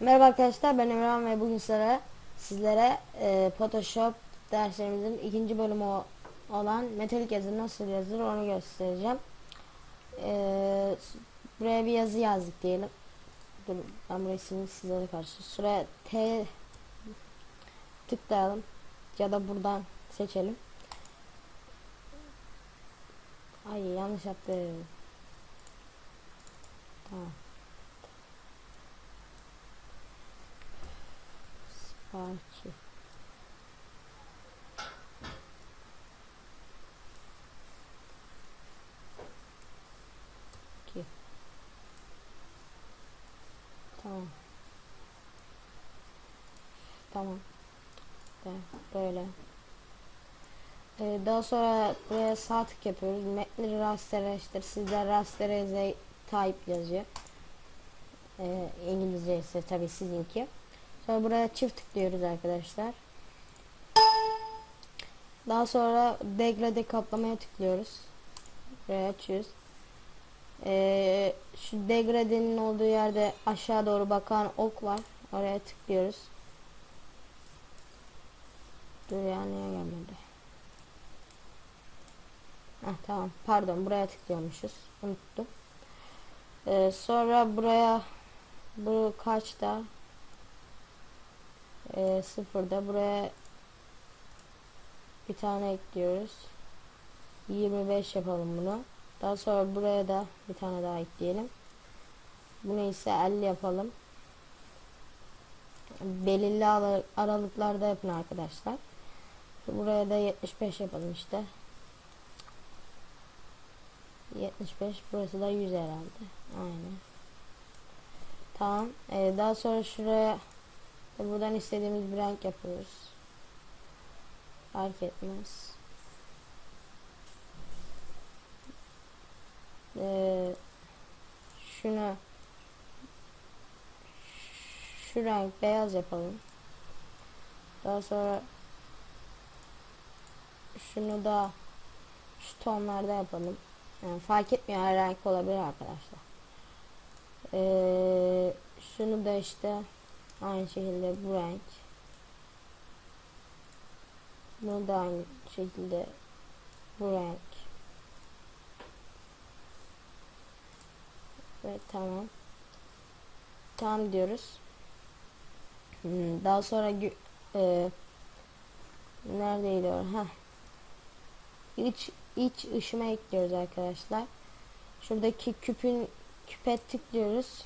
Merhaba arkadaşlar ben Emrah ve bugün sizlere, sizlere e, Photoshop derslerimizin ikinci bölümü olan metalik yazı nasıl yazılır onu göstereceğim. E, buraya bir yazı yazdık diyelim. Dur ben burayı sileyim sizlere karşı. Şuraya T tıklayalım ya da buradan seçelim. Ay yanlış yaptım. Tamam. İki. Tamam. Tamam. Böyle. Ee, daha sonra buraya sağ tık yapıyoruz. Metni rasterleştir. Sizde rasterize type yazıyor. Ee, İngilizce ise tabii sizinki. Sonra buraya çift tıklıyoruz arkadaşlar. Daha sonra degrade kaplamaya tıklıyoruz. Buraya açıyoruz. Ee, şu degradenin olduğu yerde aşağı doğru bakan ok var. Oraya tıklıyoruz. Dur ya niye gelmedi? Heh, tamam. Pardon buraya tıklıyormuşuz. Unuttum. Ee, sonra buraya bu kaçta? e, sıfırda. Buraya bir tane ekliyoruz. 25 yapalım bunu. Daha sonra buraya da bir tane daha ekleyelim. Bunu ise 50 yapalım. Belirli ara- aralıklarda yapın arkadaşlar. Buraya da 75 yapalım işte 75 burası da 100 herhalde aynen tamam Ee, daha sonra şuraya ve buradan istediğimiz bir renk yapıyoruz. Fark etmez. Ee, şunu şu renk beyaz yapalım. Daha sonra şunu da şu tonlarda yapalım. Yani fark etmiyor her renk olabilir arkadaşlar. Ee, şunu da işte Aynı şekilde bu renk. Bunu da aynı şekilde bu renk. Evet tamam. Tamam diyoruz. Hmm, daha sonra e, neredeydi o? Ha. İç iç ışıma ekliyoruz arkadaşlar. Şuradaki küpün küpe tıklıyoruz.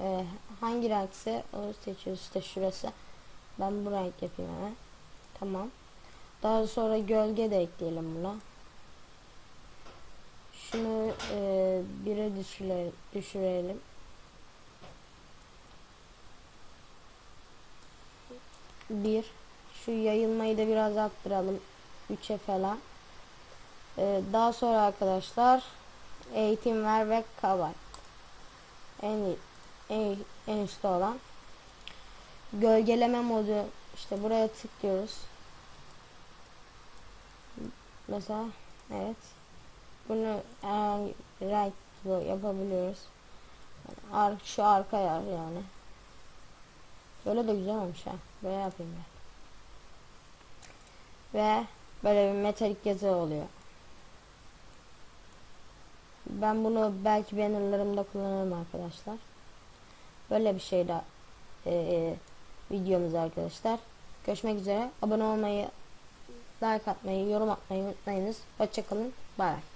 Ee, hangi renkse onu seçiyoruz işte şurası. Ben bu renk yapayım hemen. Tamam. Daha sonra gölge de ekleyelim buna. Şunu e, bire düşürelim. Bir. Şu yayılmayı da biraz arttıralım. 3'e falan. Ee, daha sonra arkadaşlar eğitim ver ve kabar. En en, en üstte olan gölgeleme modu. İşte buraya tıklıyoruz. Mesela evet. Bunu herhangi renk yapabiliyoruz. Ar şu arka yer yani. Böyle de güzel olmuş ha. Böyle yapayım ben. Ve böyle bir metalik yazı oluyor ben bunu belki bannerlarımda kullanırım arkadaşlar Böyle bir şeyle e, e, videomuz arkadaşlar. Görüşmek üzere. Abone olmayı, like atmayı, yorum atmayı unutmayınız. Hoşçakalın. Bay bay.